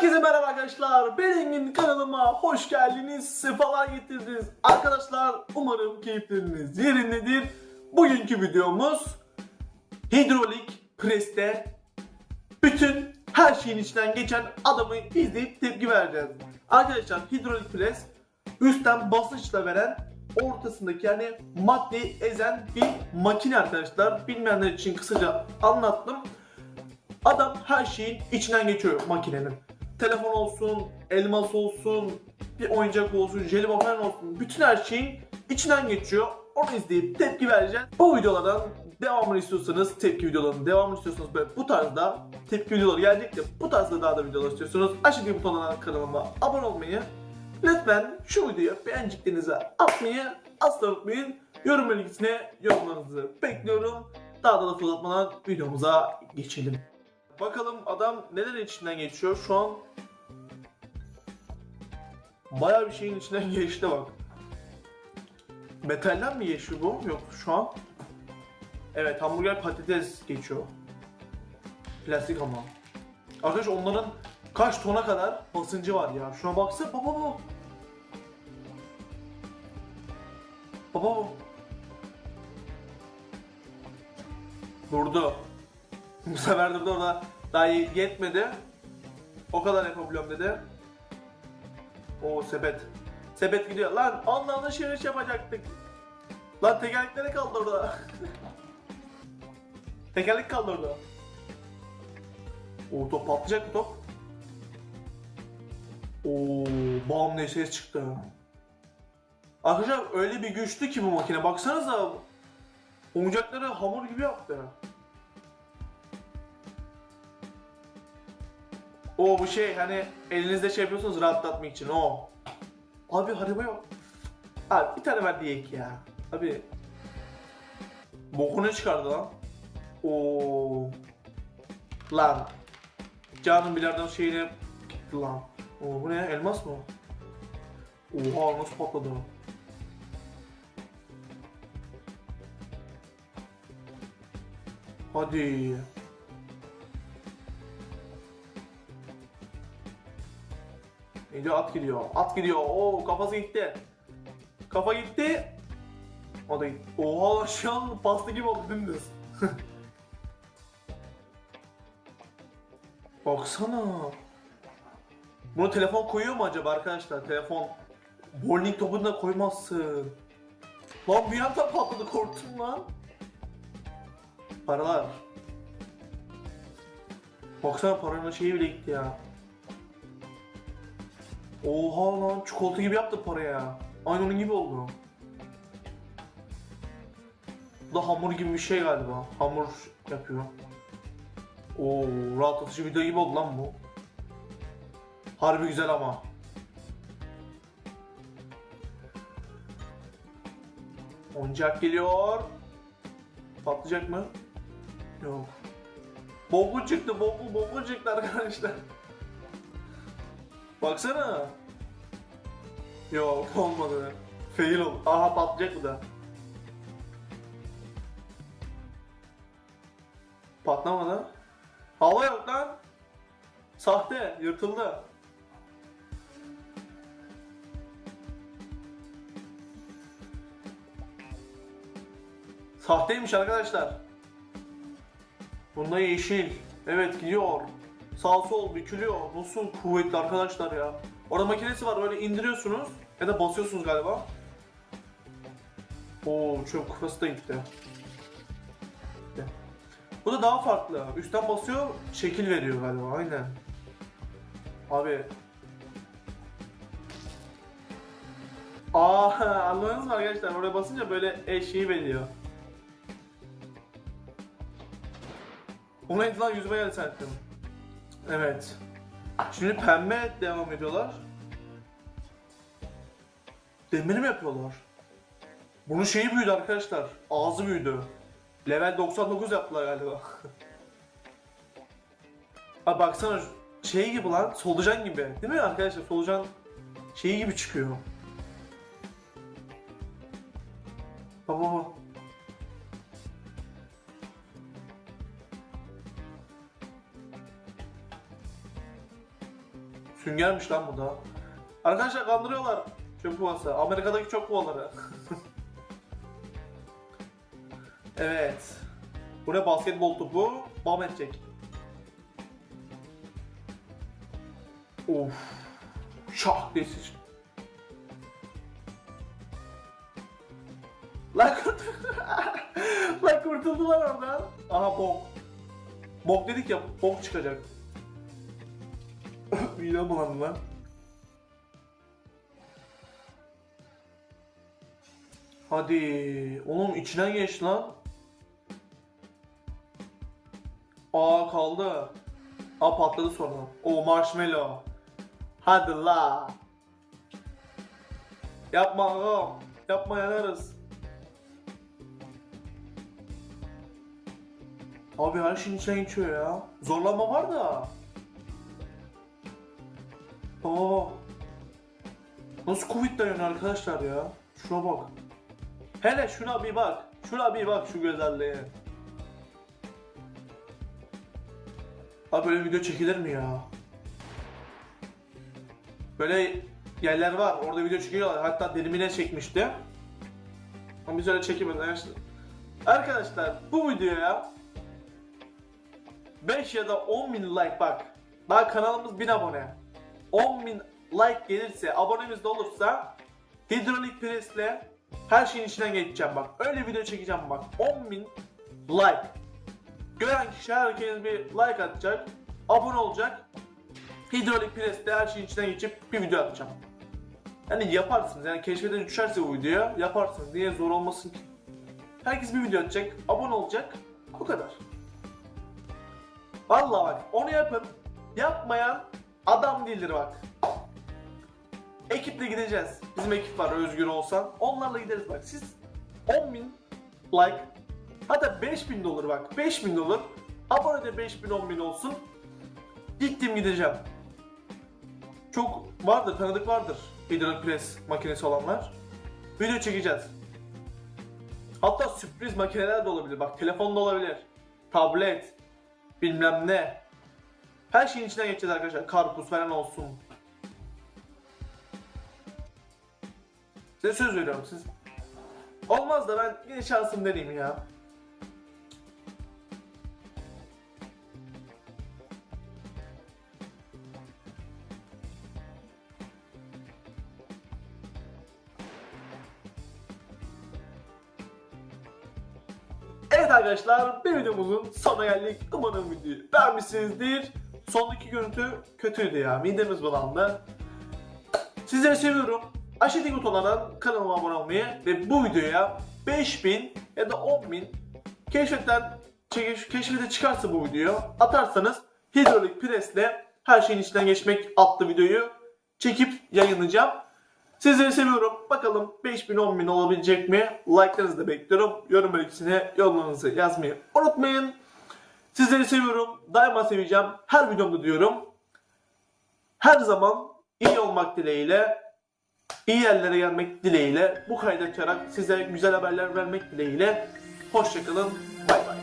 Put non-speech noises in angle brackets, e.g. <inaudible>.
Herkese merhaba arkadaşlar. Ben Engin kanalıma hoş geldiniz. Sefalar getirdiniz. Arkadaşlar umarım keyifleriniz yerindedir. Bugünkü videomuz hidrolik preste bütün her şeyin içinden geçen adamı izleyip tepki vereceğiz. Arkadaşlar hidrolik pres üstten basınçla veren ortasındaki yani maddeyi ezen bir makine arkadaşlar. Bilmeyenler için kısaca anlattım. Adam her şeyin içinden geçiyor makinenin. Telefon olsun, elmas olsun, bir oyuncak olsun, jelibon falan olsun. Bütün her şeyin içinden geçiyor. Onu izleyip tepki vereceğiz. Bu videolardan devamını istiyorsanız, tepki videolarının devamını istiyorsanız böyle bu tarzda tepki videoları gelecek de bu tarzda daha da videolar istiyorsanız aşağıdaki butonlardan kanalıma abone olmayı, lütfen şu videoyu beğenciklerinize atmayı asla unutmayın. Yorum bölgesine yorumlarınızı bekliyorum. Daha da lafı uzatmadan videomuza geçelim. Bakalım adam neler içinden geçiyor şu an. Bayağı bir şeyin içinden <laughs> geçti bak. Metalden mi geçiyor bu? Yok şu an. Evet hamburger patates geçiyor. Plastik ama. Arkadaş onların kaç tona kadar basıncı var ya. Şuna baksana baba baba. Baba baba. Durdu. Bu sefer durdu orada daha yetmedi. O kadar yapabiliyorum dedi. O sepet. Sepet gidiyor. Lan onunla alışveriş yapacaktık. Lan tekerlekleri kaldı orada. <laughs> Tekerlek kaldı orada. O top patlayacak mı top? Oo, bam ne ses çıktı. Arkadaşlar öyle bir güçlü ki bu makine. Baksanıza. Oyuncakları hamur gibi yaptı. O bu şey hani elinizde şey yapıyorsunuz rahatlatmak için o. Abi araba yok. Abi bir tane ver diyek ya. Abi. Bokunu çıkardı lan. Oo. Lan. Canım bilardan şeyine gitti lan. Oo bu ne elmas mı? Oha nasıl patladı? Hadi. Gidiyor at gidiyor. At gidiyor. Oo kafası gitti. Kafa gitti. O da gitti. Oha şu an pasta gibi oldu dümdüz. <laughs> Baksana. Bunu telefon koyuyor mu acaba arkadaşlar? Telefon bowling topunu da koymazsın. Lan bir anda patladı korktum lan. Paralar. Baksana paranın şeyi bile gitti ya. Oha lan çikolata gibi yaptı paraya. Aynı onun gibi oldu. Bu da hamur gibi bir şey galiba. Hamur yapıyor. Oo rahatlatıcı video gibi oldu lan bu. Harbi güzel ama. Oyuncak geliyor. Patlayacak mı? Yok. Bobul çıktı, bobul, bobul çıktı arkadaşlar. Baksana. Yok olmadı. Fail oldu. Aha patlayacak bu da. Patlamadı. Hava yok lan. Sahte, yırtıldı. Sahteymiş arkadaşlar. Bunda yeşil. Evet gidiyor. Sağ sol bükülüyor. Nasıl kuvvetli arkadaşlar ya. Orada makinesi var böyle indiriyorsunuz ya da basıyorsunuz galiba. Oo çöp kafası da gitti. Bu da daha farklı. Üstten basıyor, şekil veriyor galiba. Aynen. Abi. Aa anladınız mı arkadaşlar? Oraya basınca böyle eşeği veriyor. O neydi lan yüzüme geldi sandım. Evet. Şimdi pembe devam ediyorlar. Demir mi yapıyorlar? Bunun şeyi büyüdü arkadaşlar. Ağzı büyüdü. Level 99 yaptılar galiba. <laughs> Ha baksana şey gibi lan solucan gibi. Değil mi arkadaşlar? Solucan şeyi gibi çıkıyor. Baba baba. Süngermiş lan bu da. Arkadaşlar kandırıyorlar çöp kovası. Amerika'daki çöp kovaları. <laughs> evet. Bu ne basketbol topu? Bam edecek. Of. Şah sıç- <laughs> Lan kurtuldu. <laughs> Lan kurtuldular oradan. Aha bok. Bok dedik ya bok çıkacak. Midem bulandı lan. Hadi. Oğlum içinden geç lan. Aa kaldı. Aa patladı sonra. O marshmallow. Hadi la. Yapma ağam. Yapma yanarız. Abi her şeyin içine geçiyor ya. Zorlanma var da. Aa. Nasıl Covid dayanıyor arkadaşlar ya? Şuna bak. Hele şuna bir bak. Şuna bir bak şu güzelliğe. Abi böyle video çekilir mi ya? Böyle yerler var. Orada video çekiyorlar. Hatta dilimine çekmişti. Ama biz öyle çekemedik. arkadaşlar. Bu videoya 5 ya da 10 bin like bak. Daha kanalımız 1000 abone. 10 bin like gelirse, abonemiz de olursa hidrolik presle her şeyin içinden geçeceğim bak. Öyle video çekeceğim bak. 10 bin like. Gören kişi herkes bir like atacak, abone olacak. Hidrolik presle her şeyin içinden geçip bir video atacağım. Yani yaparsınız yani keşfete düşerse bu videoya yaparsınız. Niye zor olmasın ki? Herkes bir video atacak, abone olacak. Bu kadar. Vallahi bak onu yapın. Yapmayan adam değildir bak. Ekiple gideceğiz. Bizim ekip var Özgür olsan. Onlarla gideriz bak. Siz 10 bin like hatta 5000 de olur bak. 5000 de olur. Abone de 5000 10 bin olsun. Gittim gideceğim. Çok vardır tanıdık vardır. Hidrolik pres makinesi olanlar. Video çekeceğiz. Hatta sürpriz makineler de olabilir. Bak telefon da olabilir. Tablet, bilmem ne. Her şeyin içinden geçeceğiz arkadaşlar. Karpuz falan olsun. Size söz veriyorum siz. Olmaz da ben yine şansım deneyeyim ya. Evet arkadaşlar bir videomuzun sonuna geldik. Umarım videoyu beğenmişsinizdir. Sondaki görüntü kötüydü ya. Midemiz bulandı. Sizleri seviyorum. Aşağıdaki butonlardan kanalıma abone olmayı ve bu videoya 5000 ya da 10.000 keşfetten çekiş, keşfete çıkarsa bu video atarsanız hidrolik presle her şeyin içinden geçmek adlı videoyu çekip yayınlayacağım. Sizleri seviyorum. Bakalım 5000 10.000 olabilecek mi? Like'larınızı da bekliyorum. Yorum bölgesine yorumlarınızı yazmayı unutmayın. Sizleri seviyorum. Daima seveceğim. Her videomda diyorum. Her zaman iyi olmak dileğiyle, iyi yerlere gelmek dileğiyle, bu kaydı açarak size güzel haberler vermek dileğiyle. Hoşçakalın. Bay bay.